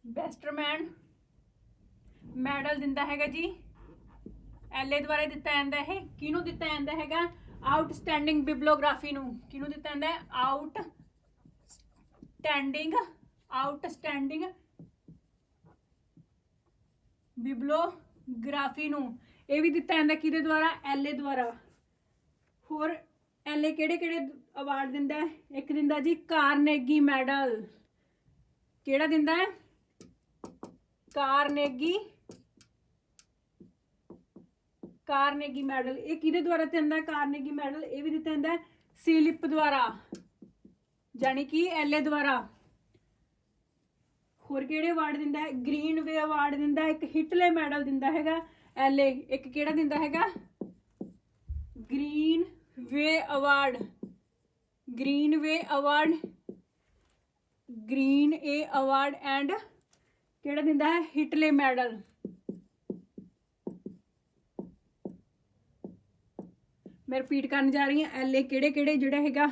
ਬੈਸਟਰਮੈਨ ਮੈਡਲ ਦਿੰਦਾ ਹੈਗਾ ਜੀ। ਐਲਏ ਦੁਆਰਾ ਦਿੱਤਾ ਜਾਂਦਾ ਹੈ। ਕਿਹਨੂੰ ਦਿੱਤਾ ਜਾਂਦਾ ਹੈਗਾ? ਆਊਟਸਟੈਂਡਿੰਗ ਬਿਬਲੋਗ੍ਰਾਫੀ ਨੂੰ। ਕਿਹਨੂੰ ਦਿੱਤਾ ਜਾਂਦਾ ਹੈ? ਆਊਟ ਸਟੈਂਡਿੰਗ ਆਊਟਸਟੈਂਡਿੰਗ ਬਿਬਲੀਓਗ੍ਰਾਫੀ ਨੂੰ। ਇਹ ਵੀ ਦਿੱਤਾ ਜਾਂਦਾ ਕਿਹਦੇ ਦੁਆਰਾ? ਐਲਏ ਦੁਆਰਾ। ਹੋਰ ਐਲਏ ਕਿਹੜੇ ਕਿਹੜੇ ਅਵਾਰਡ ਦਿੰਦਾ ਹੈ? ਇੱਕ ਦਿੰਦਾ ਜੀ ਕਾਰਨੇਗੀ ਮੈਡਲ ਕਿਹੜਾ ਦਿੰਦਾ ਹੈ? ਕਾਰਨੇਗੀ ਕਾਰਨੇਗੀ ਮੈਡਲ ਇਹ ਕਿਹਦੇ ਦੁਆਰਾ ਦਿੰਦਾ ਹੈ ਕਾਰਨੇਗੀ ਮੈਡਲ ਇਹ ਵੀ ਦਿੱਤਾ ਜਾਂਦਾ ਹੈ ਸਿਲਿਪ ਦੁਆਰਾ। ਜਾਨੀ ਕਿ ਐਲਏ ਦੁਆਰਾ। ਹੋਰ ਕਿਹੜੇ ਅਵਾਰਡ ਦਿੰਦਾ ਹੈ? ਗ੍ਰੀਨ ਵੇ ਅਵਾਰਡ ਦਿੰਦਾ ਇੱਕ ਹਿਟਲੇ ਮੈਡਲ ਦਿੰਦਾ ਹੈਗਾ ਐਲਏ ਇੱਕ ਕਿਹੜਾ ਦਿੰਦਾ ਹੈਗਾ? Greenaway award Greenaway award Greenaway award and ਕਿਹੜਾ ਦਿੰਦਾ ਹੈ? ਹਿਟਲੇ ਮੈਡਲ ਮੈਂ ਰਿਪੀਟ ਕਰਨ ਜਾ ਰਹੀ ਹਾਂ ਐਲਏ ਕਿਹੜੇ ਕਿਹੜੇ ਜਿਹੜਾ ਹੈਗਾ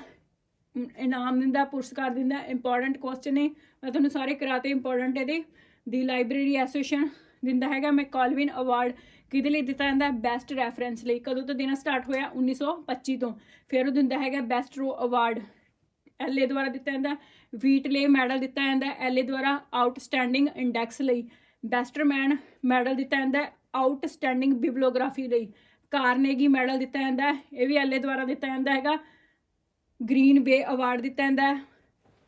ਇਨਾਮ ਦਿੰਦਾ, ਪੁਰਸਕਾਰ ਦਿੰਦਾ ਇੰਪੋਰਟੈਂਟ ਕੁਐਸਚਨ ਨੇ। ਮੈਂ ਤੁਹਾਨੂੰ ਸਾਰੇ ਕਰਾਤੇ ਇੰਪੋਰਟੈਂਟ ਇਹਦੇ। ਦੀ ਲਾਇਬ੍ਰੇਰੀ ਐਸੋਸੀਏਸ਼ਨ ਦਿੰਦਾ ਹੈਗਾ, ਮੈਂ ਕਾਲਵਿਨ ਅਵਾਰਡ ਕਿਹਦੇ ਲਈ ਦਿੱਤਾ ਜਾਂਦਾ ਬੈਸਟ ਰੈਫਰੈਂਸ ਲਈ। ਕਦੋਂ ਤੋਂ ਦੇਣਾ ਸਟਾਰਟ ਹੋਇਆ? 1925 ਤੋਂ। ਫਿਰ ਉਹ ਦਿੰਦਾ ਹੈਗਾ ਬੈਸਟ ਰੋ ਅਵਾਰਡ ਐਲਏ ਦੁਆਰਾ ਦਿੱਤਾ ਜਾਂਦਾ ਵੀਟਲੇ ਮੈਡਲ ਦਿੱਤਾ ਜਾਂਦਾ ਐਲਏ ਦੁਆਰਾ ਆਊਟਸਟੈਂਡਿੰਗ ਇੰਡੈਕਸ ਲਈ। ਬੈਸਟਰਮੈਨ ਮੈਡਲ ਦਿੱਤਾ ਜਾਂਦਾ ਆਊਟਸਟੈਂਡਿੰਗ ਬਿਬਲੋਗ੍ਰਾਫੀ ਲਈ। ਕਾਰਨੇਗੀ ਮੈਡਲ ਦਿੱਤਾ ਜਾਂਦਾ ਹੈ, ਇਹ ਵੀ ਐਲਏ ਦੁਆਰਾ ਦਿੱਤਾ ਜਾਂਦਾ ਹੈਗਾ। ਗ੍ਰੀਨ ਵੇ ਅਵਾਰਡ ਦਿੱਤਾ ਜਾਂਦਾ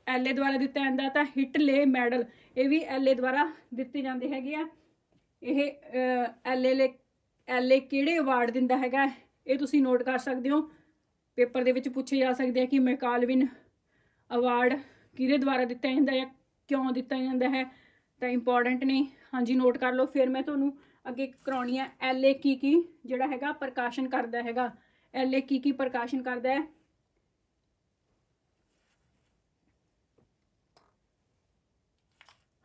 ਐਲਏ ਦੁਆਰਾ ਦਿੱਤਾ ਜਾਂਦਾ ਤਾਂ ਹਿਟਲੇ ਮੈਡਲ ਇਹ ਵੀ ਐਲਏ ਦੁਆਰਾ ਦਿੱਤੇ ਜਾਂਦੇ ਹੈਗੇ ਆ। ਇਹ ਐਲਏ ਐਲਏ ਕਿਹੜੇ ਅਵਾਰਡ ਦਿੰਦਾ ਹੈਗਾ? ਇਹ ਤੁਸੀਂ ਨੋਟ ਕਰ ਸਕਦੇ ਹੋ। ਪੇਪਰ ਦੇ ਵਿੱਚ ਪੁੱਛੇ ਜਾ ਸਕਦੇ ਆ ਕਿ ਮੈਕਾਲਵਿਨ ਅਵਾਰਡ ਕਿਹਦੇ ਦੁਆਰਾ ਦਿੱਤਾ ਜਾਂਦਾ ਹੈ ਕਿਉਂ ਦਿੱਤਾ ਜਾਂਦਾ ਹੈ? ਤਾਂ ਇੰਪੋਰਟੈਂਟ ਨੇ। ਹਾਂਜੀ ਨੋਟ ਕਰ ਲਓ। ਫਿਰ ਮੈਂ ਤੁਹਾਨੂੰ ਅੱਗੇ ਕਰਾਉਣੀ ਹੈ ਐਲਏ ਕੀ ਕੀ, ਜਿਹੜਾ ਹੈਗਾ ਪ੍ਰਕਾਸ਼ਨ ਕਰਦਾ ਹੈਗਾ। ਐਲਏ ਕੀ ਕੀ ਪ੍ਰਕਾਸ਼ਨ ਕਰਦਾ ਹੈ?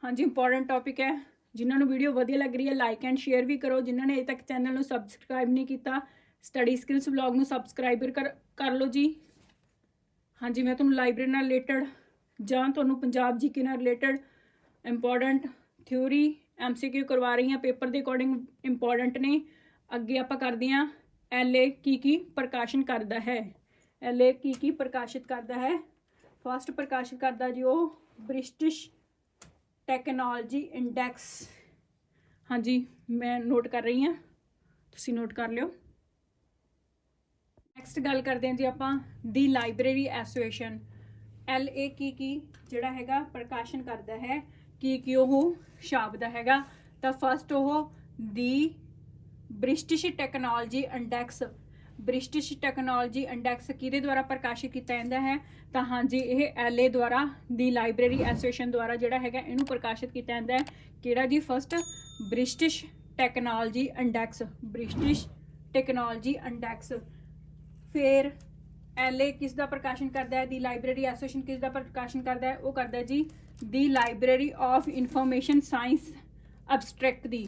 ਹਾਂਜੀ ਇੰਪੋਰਟੈਂਟ ਟੌਪਿਕ ਹੈ। ਜਿਨ੍ਹਾਂ ਨੂੰ ਵੀਡੀਓ ਵਧੀਆ ਲੱਗ ਰਹੀ ਹੈ ਲਾਈਕ ਐਂਡ ਸ਼ੇਅਰ ਵੀ ਕਰੋ। ਜਿਨ੍ਹਾਂ ਨੇ ਅਜੇ ਤੱਕ ਚੈਨਲ ਨੂੰ ਸਬਸਕ੍ਰਾਈਬ ਨਹੀਂ ਕੀਤਾ ਸਟੱਡੀ ਸਕਿੱਲਸ ਵਲੌਗ ਨੂੰ ਸਬਸਕ੍ਰਾਈਬ ਕਰ ਕਰ ਲਓ ਜੀ। ਹਾਂਜੀ, ਮੈਂ ਤੁਹਾਨੂੰ ਲਾਇਬ੍ਰੇਰੀ ਨਾਲ ਰਿਲੇਟਡ ਜਾਂ ਤੁਹਾਨੂੰ ਪੰਜਾਬ ਜੀਕੇ ਨਾਲ ਰਿਲੇਟਡ ਇੰਪੋਰਟੈਂਟ ਥਿਊਰੀ ਐਮਸੀਕਿਊ ਕਰਵਾ ਰਹੀ ਹਾਂ ਪੇਪਰ ਦੇ ਅਕੋਰਡਿੰਗ ਇੰਪੋਰਟੈਂਟ ਨੇ। ਅੱਗੇ ਆਪਾਂ ਕਰਦੇ ਹਾਂ ਐਲਏ ਕੀ ਕੀ ਪ੍ਰਕਾਸ਼ਨ ਕਰਦਾ ਹੈ। ਐਲਏ ਕੀ ਕੀ ਪ੍ਰਕਾਸ਼ਿਤ ਕਰਦਾ ਹੈ। ਫਸਟ ਪ੍ਰਕਾਸ਼ਿਤ ਕਰਦਾ ਜੀ ਉਹ ਬ੍ਰਿਟਿਸ਼ ਟੈਕਨੋਲੋਜੀ ਇੰਡੈਕਸ ਹਾਂਜੀ, ਮੈਂ ਨੋਟ ਕਰ ਰਹੀ ਹਾਂ। ਤੁਸੀਂ ਨੋਟ ਕਰ ਲਿਓ। ਨੈਕਸਟ ਗੱਲ ਕਰਦੇ ਹਾਂ ਜੀ ਆਪਾਂ the library association L A ਕੀ ਕੀ ਜਿਹੜਾ ਹੈਗਾ, ਪ੍ਰਕਾਸ਼ਨ ਕਰਦਾ ਹੈ। ਕੀ ਕੀ ਉਹ ਸ਼ਬਦ ਹੈਗਾ, ਤਾਂ ਫਸਟ ਉਹ the British technology index British technology index ਕਿਹਦੇ ਦੁਆਰਾ ਪ੍ਰਕਾਸ਼ਿਤ ਕੀਤਾ ਜਾਂਦਾ ਹੈ? ਤਾਂ ਹਾਂਜੀ, ਇਹ ਐਲਏ ਦੁਆਰਾ ਦੀ ਲਾਇਬ੍ਰੇਰੀ ਐਸੋਸੀਏਸ਼ਨ ਦੁਆਰਾ ਜਿਹੜਾ ਹੈਗਾ, ਇਹਨੂੰ ਪ੍ਰਕਾਸ਼ਿਤ ਕੀਤਾ ਜਾਂਦਾ ਹੈ। ਕਿਹੜਾ ਜੀ? First British technology index British technology index ਫਿਰ ਐਲਏ ਕਿਸ ਦਾ ਪ੍ਰਕਾਸ਼ਨ ਕਰਦਾ ਹੈ? ਦੀ ਲਾਇਬ੍ਰੇਰੀ ਐਸੋਸੀਏਸ਼ਨ ਕਿਸ ਦਾ ਪ੍ਰਕਾਸ਼ਨ ਕਰਦਾ ਹੈ? ਉਹ ਕਰਦਾ ਜੀ the library of information science abstract ਦੀ।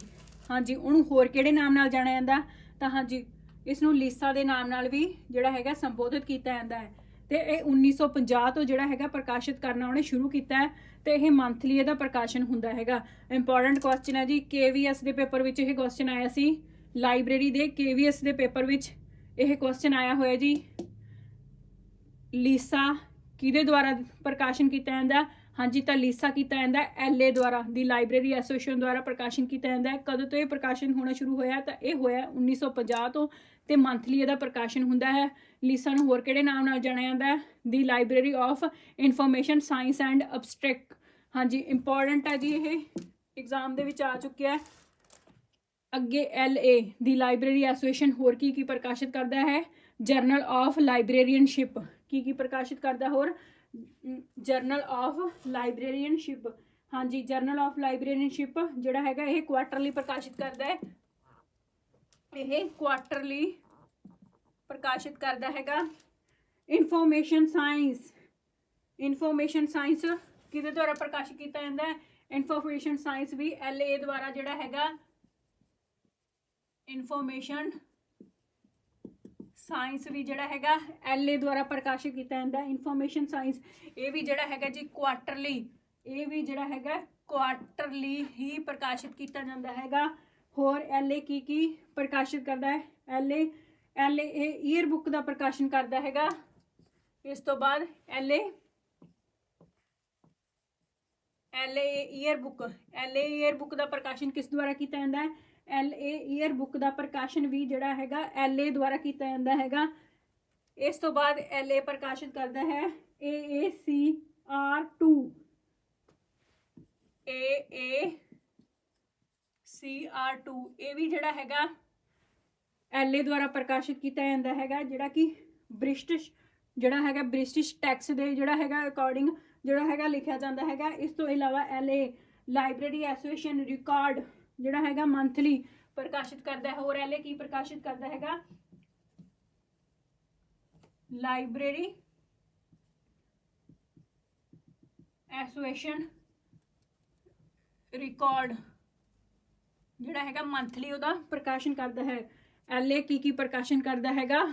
ਹਾਂਜੀ, ਉਹਨੂੰ ਹੋਰ ਕਿਹੜੇ ਨਾਮ ਨਾਲ ਜਾਣਿਆ ਜਾਂਦਾ? ਤਾਂ ਹਾਂਜੀ ਇਸ ਨੂੰ ਲੀਸਾ ਦੇ ਨਾਮ ਨਾਲ ਵੀ ਜਿਹੜਾ ਹੈਗਾ ਸੰਬੋਧਿਤ ਕੀਤਾ ਜਾਂਦਾ ਹੈ। ਤੇ ਇਹ 1950 ਤੋਂ ਜਿਹੜਾ ਹੈਗਾ ਪ੍ਰਕਾਸ਼ਿਤ ਕਰਨਾ ਉਹਨੇ ਸ਼ੁਰੂ ਕੀਤਾ ਹੈ ਤੇ ਇਹ ਮੰਥਲੀ ਇਹਦਾ ਪ੍ਰਕਾਸ਼ਨ ਹੁੰਦਾ ਹੈਗਾ। ਇੰਪੋਰਟੈਂਟ ਕੁਐਸਚਨ ਹੈ ਜੀ ਕੇਵੀਐਸ ਦੇ ਪੇਪਰ ਵਿੱਚ ਇਹ ਕੁਐਸਚਨ ਆਇਆ ਸੀ। ਲਾਇਬ੍ਰੇਰੀ ਦੇ ਕੇਵੀਐਸ ਦੇ ਪੇਪਰ ਵਿੱਚ ਇਹ ਕੁਐਸਚਨ ਆਇਆ ਹੋਇਆ ਜੀ। ਲੀਸਾ ਕਿਹਦੇ ਦੁਆਰਾ ਪ੍ਰਕਾਸ਼ਨ ਕੀਤਾ ਜਾਂਦਾ? ਹਾਂਜੀ, ਤਾਂ ਲੀਸਾ ਕੀਤਾ ਜਾਂਦਾ ਐਲਏ ਦੁਆਰਾ, ਦੀ ਲਾਇਬ੍ਰੇਰੀ ਐਸੋਸੀਏਸ਼ਨ ਦੁਆਰਾ ਪ੍ਰਕਾਸ਼ਨ ਕੀਤਾ ਜਾਂਦਾ ਹੈ। ਕਦੋਂ ਤੋਂ ਇਹ ਪ੍ਰਕਾਸ਼ਨ ਹੋਣਾ ਸ਼ੁਰੂ ਹੋਇਆ? ਤਾਂ ਇਹ ਹੋਇਆ 1950 ਤੋਂ, ਤੇ ਮੰਥਲੀ ਇਹਦਾ ਪ੍ਰਕਾਸ਼ਨ ਹੁੰਦਾ ਹੈ। ਲੀਸਾ ਨੂੰ ਹੋਰ ਕਿਹੜੇ ਨਾਮ ਨਾਲ ਜਾਣਿਆ ਜਾਂਦਾ ਹੈ? The library of information science and abstract. ਹਾਂਜੀ ਇੰਪੋਰਟੈਂਟ ਹੈ ਜੀ ਇਹ। ਐਗਜ਼ਾਮ ਦੇ ਵਿੱਚ ਆ ਚੁੱਕਿਆ ਹੈ। ਅੱਗੇ ਐਲਏ ਦੀ ਲਾਇਬ੍ਰੇਰੀ ਐਸੋਸੀਏਸ਼ਨ ਹੋਰ ਕੀ ਕੀ ਪ੍ਰਕਾਸ਼ਿਤ ਕਰਦਾ ਹੈ? General of ਲਾਇਬ੍ਰੇਰੀਅਨਸ਼ਿਪ। ਕੀ ਕੀ ਪ੍ਰਕਾਸ਼ਿਤ ਕਰਦਾ ਹੋਰ? ਜਰਨਲ ਆਫ ਲਾਇਬ੍ਰੇਰੀਅਨਸ਼ਿਪ ਹਾਂਜੀ, ਜਰਨਲ ਆਫ ਲਾਇਬ੍ਰੇਰੀਅਨਸ਼ਿਪ ਜਿਹੜਾ ਹੈਗਾ ਇਹ ਕੁਆਟਰਲੀ ਪ੍ਰਕਾਸ਼ਿਤ ਕਰਦਾ ਹੈ। ਇਹ ਕੁਆਟਰਲੀ ਪ੍ਰਕਾਸ਼ਿਤ ਕਰਦਾ ਹੈਗਾ। Information science. ਇਨਫੋਰਮੇਸ਼ਨ ਸਾਇੰਸ ਕਿਹਦੇ ਦੁਆਰਾ ਪ੍ਰਕਾਸ਼ਿਤ ਕੀਤਾ ਜਾਂਦਾ ਹੈ? ਇਨਫੋਰਮੇਸ਼ਨ ਸਾਇੰਸ ਵੀ ਐਲਏ ਦੁਆਰਾ ਜਿਹੜਾ ਹੈਗਾ। ਇਨਫੋਰਮੇਸ਼ਨ ਸਾਇੰਸ ਵੀ ਜਿਹੜਾ ਹੈਗਾ ਐਲਏ ਦੁਆਰਾ ਪ੍ਰਕਾਸ਼ਿਤ ਕੀਤਾ ਜਾਂਦਾ ਇਨਫੋਰਮੇਸ਼ਨ ਸਾਇੰਸ ਇਹ ਵੀ ਜਿਹੜਾ ਹੈਗਾ ਜੀ ਕੁਆਟਰਲੀ ਇਹ ਵੀ ਜਿਹੜਾ ਹੈਗਾ ਕੁਆਟਰਲੀ ਹੀ ਪ੍ਰਕਾਸ਼ਿਤ ਕੀਤਾ ਜਾਂਦਾ ਹੈਗਾ। ਹੋਰ ਐਲਏ ਕੀ ਕੀ ਪ੍ਰਕਾਸ਼ਿਤ ਕਰਦਾ ਹੈ? ਐਲਏ ਐਲਏ ਇਹ ਈਅਰ ਬੁੱਕ ਦਾ ਪ੍ਰਕਾਸ਼ਨ ਕਰਦਾ ਹੈਗਾ। ਇਸ ਤੋਂ ਬਾਅਦ LA LA year book LA year book ਦਾ ਪ੍ਰਕਾਸ਼ਨ ਕਿਸ ਦੁਆਰਾ ਕੀਤਾ ਜਾਂਦਾ ਹੈ? ਐਲ ਏ ਈਅਰ ਬੁੱਕ ਦਾ ਪ੍ਰਕਾਸ਼ਨ ਵੀ ਜਿਹੜਾ ਹੈਗਾ ਐਲ ਏ ਦੁਆਰਾ ਕੀਤਾ ਜਾਂਦਾ ਹੈਗਾ। ਇਸ ਤੋਂ ਬਾਅਦ ਐਲ ਏ ਪ੍ਰਕਾਸ਼ਿਤ ਕਰਦਾ ਹੈ AACR2 AACR2 ਇਹ ਵੀ ਜਿਹੜਾ ਹੈਗਾ ਐਲ ਏ ਦੁਆਰਾ ਪ੍ਰਕਾਸ਼ਿਤ ਕੀਤਾ ਜਾਂਦਾ ਹੈਗਾ, ਜਿਹੜਾ ਕਿ ਬ੍ਰਿਟਿਸ਼ ਜਿਹੜਾ ਹੈਗਾ ਬ੍ਰਿਟਿਸ਼ ਟੈਕਸ ਦੇ ਜਿਹੜਾ ਹੈਗਾ ਅਕੋਰਡਿੰਗ ਜਿਹੜਾ ਹੈਗਾ ਲਿਖਿਆ ਜਾਂਦਾ ਹੈਗਾ। ਇਸ ਤੋਂ ਇਲਾਵਾ L A library association record ਜਿਹੜਾ ਹੈਗਾ ਮੰਥਲੀ ਪ੍ਰਕਾਸ਼ਿਤ ਕਰਦਾ ਹੈ, ਹੋਰ ਐਲਏ ਕੀ ਪ੍ਰਕਾਸ਼ਿਤ ਕਰਦਾ ਹੈਗਾ? ਲਾਇਬ੍ਰੇਰੀ ਐਸੋਸੀਏਸ਼ਨ ਰਿਕਾਰਡ ਜਿਹੜਾ ਹੈਗਾ ਮੰਥਲੀ ਉਹਦਾ ਪ੍ਰਕਾਸ਼ਨ ਕਰਦਾ ਹੈ। ਐਲਏ ਕੀ ਕੀ ਪ੍ਰਕਾਸ਼ਨ ਕਰਦਾ ਹੈਗਾ?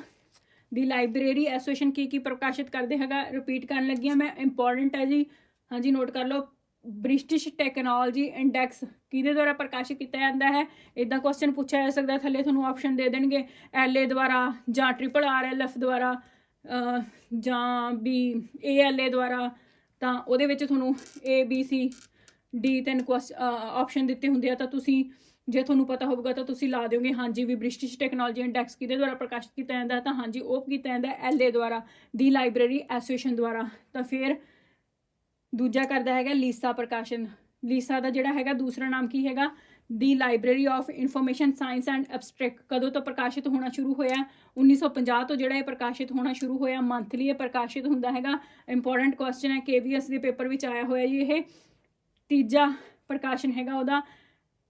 ਦੀ ਲਾਇਬ੍ਰੇਰੀ ਐਸੋਸੀਏਸ਼ਨ ਕੀ ਕੀ ਪ੍ਰਕਾਸ਼ਿਤ ਕਰਦੇ ਹੈਗਾ? ਰਿਪੀਟ ਕਰਨ ਲੱਗੀ ਹਾਂ ਮੈਂ ਇੰਪੋਰਟੈਂਟ ਹੈ ਜੀ। ਹਾਂਜੀ ਨੋਟ ਕਰ ਲਓ। ਬ੍ਰਿਟਿਸ਼ ਟੈਕਨੋਲੋਜੀ ਇੰਡੈਕਸ ਕਿਹਦੇ ਦੁਆਰਾ ਪ੍ਰਕਾਸ਼ਿਤ ਕੀਤਾ ਜਾਂਦਾ ਹੈ? ਇਦਾਂ ਕੁਐਸਚਨ ਪੁੱਛਿਆ ਜਾ ਸਕਦਾ ਥੱਲੇ ਤੁਹਾਨੂੰ ਆਪਸ਼ਨ ਦੇ ਦੇਣਗੇ। ਐਲਏ ਦੁਆਰਾ ਜਾਂ ਟ੍ਰਿਪਲ ਆਰਐਲਐਫ ਦੁਆਰਾ ਅਹ, ਜਾਂ ਵੀ ਏਐਲਏ ਦੁਆਰਾ ਤਾਂ ਉਹਦੇ ਵਿੱਚ ਤੁਹਾਨੂੰ ਏ ਬੀ ਸੀ ਡੀ ਤਿੰਨ ਆਪਸ਼ਨ ਦਿੱਤੇ ਹੁੰਦੇ ਆ। ਤਾਂ ਤੁਸੀਂ ਜੇ ਤੁਹਾਨੂੰ ਪਤਾ ਹੋਊਗਾ ਤਾਂ ਤੁਸੀਂ ਲਾ ਦਿਓਗੇ। ਹਾਂਜੀ ਵੀ ਬ੍ਰਿਟਿਸ਼ ਟੈਕਨੋਲੋਜੀ ਇੰਡੈਕਸ ਕਿਹਦੇ ਦੁਆਰਾ ਪ੍ਰਕਾਸ਼ਿਤ ਕੀਤਾ ਜਾਂਦਾ ਹੈ? ਤਾਂ ਹਾਂਜੀ ਉਹ ਕੀਤਾ ਜਾਂਦਾ ਐਲਏ ਦੁਆਰਾ ਦੀ ਲਾਇਬ੍ਰੇਰੀ ਐਸੋਸੀਏਸ਼ਨ ਦੁਆਰਾ। ਤਾਂ ਫਿਰ ਦੂਜਾ ਕਰਦਾ ਹੈਗਾ ਲੀਸਾ ਪ੍ਰਕਾਸ਼ਨ। ਲੀਸਾ ਦਾ ਜਿਹੜਾ ਹੈਗਾ ਦੂਸਰਾ ਨਾਮ ਕੀ ਹੈਗਾ? The library of information science and abstract ਕਦੋਂ ਤੋਂ ਪ੍ਰਕਾਸ਼ਿਤ ਹੋਣਾ ਸ਼ੁਰੂ ਹੋਇਆ? 1950 ਤੋਂ ਜਿਹੜਾ ਇਹ ਪ੍ਰਕਾਸ਼ਿਤ ਹੋਣਾ ਸ਼ੁਰੂ ਹੋਇਆ ਮੰਥਲੀ ਇਹ ਪ੍ਰਕਾਸ਼ਿਤ ਹੁੰਦਾ ਹੈਗਾ। ਇੰਪੋਰਟੈਂਟ ਕੁਐਸਚਨ ਹੈ ਕੇਵੀਐਸ ਦੇ ਪੇਪਰ ਵਿੱਚ ਆਇਆ ਹੋਇਆ ਜੀ ਇਹ। ਤੀਜਾ ਪ੍ਰਕਾਸ਼ਨ ਹੈਗਾ ਉਹਦਾ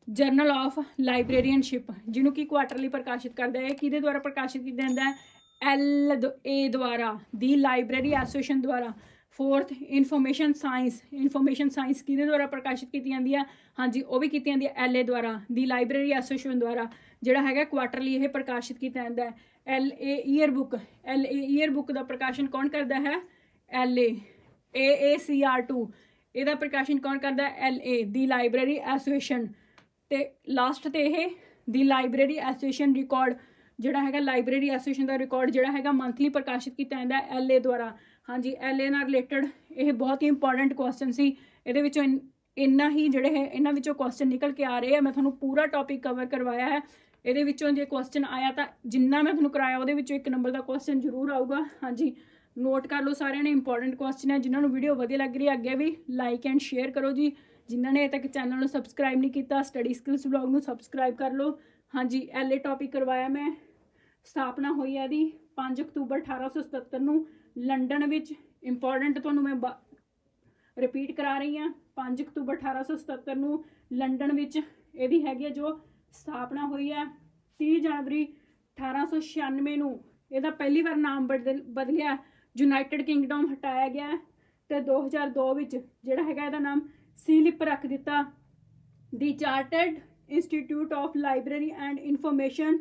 ਜਰਨਲ ਆਫ ਲਾਇਬ੍ਰੇਰੀਅਨਸ਼ਿਪ ਜਿਹਨੂੰ ਕਿ ਕੁਆਟਰਲੀ ਪ੍ਰਕਾਸ਼ਿਤ ਕਰਦਾ ਹੈ, ਕਿਹਦੇ ਦੁਆਰਾ ਪ੍ਰਕਾਸ਼ਿਤ ਕੀਤਾ ਜਾਂਦਾ ਹੈ? ਐਲ ਏ ਦੁਆਰਾ ਦੀ ਲਾਇਬ੍ਰੇਰੀ ਐਸੋਸੀਏਸ਼ਨ ਦੁਆਰਾ। Fourth information science information science ਕਿਹਦੇ ਦੁਆਰਾ ਪ੍ਰਕਾਸ਼ਿਤ ਕੀਤੀ ਜਾਂਦੀ ਹੈ ਹਾਂਜੀ, ਉਹ ਵੀ ਕੀਤੀ ਜਾਂਦੀ ਹੈ ਐਲ ਏ ਦੁਆਰਾ, ਦੀ ਲਾਇਬ੍ਰੇਰੀ ਐਸੋਸੀਏਸ਼ਨ ਦੁਆਰਾ, ਜਿਹੜਾ ਹੈਗਾ ਕੁਆਟਰਲੀ ਇਹ ਪ੍ਰਕਾਸ਼ਿਤ ਕੀਤਾ ਜਾਂਦਾ ਹੈ। L A year book L A year book ਦਾ ਪ੍ਰਕਾਸ਼ਨ ਕੌਣ ਕਰਦਾ ਹੈ? ਐਲ ਏ ਏ ਸੀ ਆਰ 2 ਇਹਦਾ ਪ੍ਰਕਾਸ਼ਨ ਕੌਣ ਕਰਦਾ ਹੈ? L A the library association ਤੇ ਲਾਸਟ ਤੇ ਇਹ, ਦੀ ਲਾਇਬ੍ਰੇਰੀ ਐਸੋਸੀਏਸ਼ਨ ਰਿਕਾਰਡ ਜਿਹੜਾ ਹੈਗਾ ਲਾਇਬ੍ਰੇਰੀ ਐਸੋਸੀਏਸ਼ਨ ਦਾ ਰਿਕਾਰਡ ਜਿਹੜਾ ਹੈਗਾ ਮੰਥਲੀ ਪ੍ਰਕਾਸ਼ਿਤ ਕੀਤਾ ਜਾਂਦਾ ਹੈ ਐਲਏ ਦੁਆਰਾ। ਹਾਂਜੀ ਐਲਏ ਨਾਲ ਰਿਲੇਟਡ ਇਹ ਬਹੁਤ ਹੀ ਇੰਪੋਰਟੈਂਟ ਕੁਐਸਚਨ ਸੀ। ਇਹਦੇ ਵਿੱਚੋਂ ਇਨ- ਇੰਨਾ ਹੀ ਜਿਹੜੇ ਹੈ, ਇਹਨਾਂ ਵਿੱਚੋਂ ਕੁਐਸਚਨ ਨਿਕਲ ਕੇ ਆ ਰਹੇ ਆ। ਮੈਂ ਤੁਹਾਨੂੰ ਪੂਰਾ ਟੌਪਿਕ ਕਵਰ ਕਰਵਾਇਆ ਹੈ। ਇਹਦੇ ਵਿੱਚੋਂ ਜੇ ਕੁਐਸਚਨ ਆਇਆ ਤਾਂ ਜਿੰਨਾ ਮੈਂ ਤੁਹਾਨੂੰ ਕਰਾਇਆ, ਉਹਦੇ ਵਿੱਚੋਂ ਇੱਕ ਨੰਬਰ ਦਾ ਕੁਐਸਚਨ ਜ਼ਰੂਰ ਆਊਗਾ। ਹਾਂਜੀ ਨੋਟ ਕਰ ਲਓ ਸਾਰਿਆਂ ਨੇ ਇੰਪੋਰਟੈਂਟ ਕੁਐਸਚਨ ਹੈ। ਜਿਨ੍ਹਾਂ ਨੂੰ ਵੀਡੀਓ ਵਧੀਆ ਲੱਗ ਰਹੀ ਹੈ, ਅੱਗੇ ਵੀ ਲਾਈਕ ਐਂਡ ਸ਼ੇਅਰ ਕਰੋ ਜੀ। ਜਿਨ੍ਹਾਂ ਨੇ ਅਜੇ ਤੱਕ ਚੈਨਲ ਨੂੰ ਸਬਸਕ੍ਰਾਈਬ ਨਹੀਂ ਕੀਤਾ ਸਟੱਡੀ ਸਕਿੱਲਸ ਵਲੌਗ ਨੂੰ ਸਬਸਕ੍ਰਾਈਬ ਕਰ ਲਓ। ਹਾਂਜੀ ਐਲਏ ਟੌਪਿਕ ਕਰਵਾਇਆ ਮੈਂ। ਸਥਾਪਨਾ ਹੋਈ ਹੈ ਇਹਦੀ 5 ਅਕਤੂਬਰ 1877 ਨੂੰ। ਲੰਡਨ ਵਿੱਚ ਇੰਪੋਰਟੈਂਟ ਤੁਹਾਨੂੰ ਮੈਂ ਰਿਪੀਟ ਕਰਾ ਰਹੀ ਹਾਂ 5 ਅਕਤੂਬਰ 1877 ਨੂੰ ਲੰਡਨ ਵਿੱਚ ਇਹਦੀ ਹੈਗੀ ਹੈ ਜੋ ਸਥਾਪਨਾ ਹੋਈ ਹੈ 30 ਜਨਵਰੀ 1896 ਨੂੰ ਇਹਦਾ ਪਹਿਲੀ ਵਾਰ ਨਾਮ ਬਦਲ- ਬਦਲਿਆ, ਯੂਨਾਈਟਿਡ ਕਿੰਗਡਮ ਹਟਾਇਆ ਗਿਆ ਹੈ ਤੇ 2002 ਵਿੱਚ ਜਿਹੜਾ ਹੈਗਾ ਇਹਦਾ ਨਾਮ ਸੀਲਿਪ ਰੱਖ ਦਿੱਤਾ। The chartered institute of library and information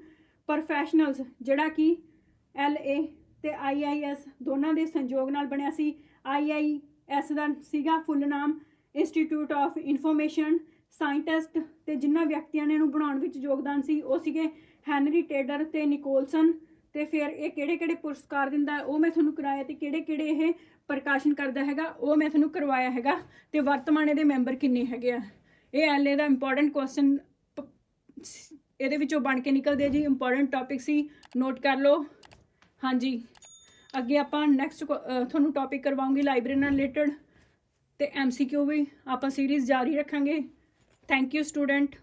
professionals ਜਿਹੜਾ ਕਿ ਐਲ ਏ ਤੇ ਆਈ ਆਈ ਐਸ ਦੋਨਾਂ ਦੇ ਸੰਯੋਗ ਨਾਲ ਬਣਿਆ ਸੀ। ਆਈ ਆਈ ਐਸ ਦਾ ਸੀਗਾ ਫੁੱਲ ਨਾਮ ਇੰਸਟੀਚਿਊਟ ਆਫ ਇਨਫੋਰਮੇਸ਼ਨ, ਸਾਇੰਟਿਸਟ ਤੇ ਜਿਨ੍ਹਾਂ ਵਿਅਕਤੀਆਂ ਨੇ ਇਹਨੂੰ ਬਣਾਉਣ ਵਿੱਚ ਯੋਗਦਾਨ ਸੀ, ਉਹ ਸੀਗੇ ਹੈਨਰੀ ਟੇਡਰ ਤੇ ਨਿਕੋਲਸਨ ਤੇ ਫਿਰ ਇਹ ਕਿਹੜੇ ਕਿਹੜੇ ਪੁਰਸਕਾਰ ਦਿੰਦਾ ਉਹ ਮੈਂ ਤੁਹਾਨੂੰ ਕਰਾਇਆ ਤੇ ਕਿਹੜੇ ਕਿਹੜੇ ਇਹ ਪ੍ਰਕਾਸ਼ਨ ਕਰਦਾ ਹੈਗਾ, ਉਹ ਮੈਂ ਤੁਹਾਨੂੰ ਕਰਵਾਇਆ ਹੈਗਾ ਤੇ ਵਰਤਮਾਨ ਇਹਦੇ ਮੈਂਬਰ ਕਿੰਨੇ ਹੈਗੇ ਆ? ਇਹ ਐਲਏ ਦਾ ਇੰਪੋਰਟੈਂਟ ਕੁਐਸਚਨ ਇਹਦੇ ਵਿੱਚੋਂ ਬਣ ਕੇ ਨਿਕਲਦੇ ਜੀ ਇੰਪੋਰਟੈਂਟ ਟੌਪਿਕ ਸੀ ਨੋਟ ਕਰ ਲਓ। ਹਾਂਜੀ। ਅੱਗੇ ਆਪਾਂ ਨੈਕਸਟ ਤੁਹਾਨੂੰ ਟੌਪਿਕ ਕਰਵਾਉਂਗੀ ਲਾਇਬ੍ਰੇਰੀ ਨਾਲ ਰਿਲੇਟਡ ਤੇ ਐਮਸੀਕਿਊ ਵੀ। ਆਪਾਂ ਸੀਰੀਜ਼ ਜਾਰੀ ਰੱਖਾਂਗੇ। Thank you student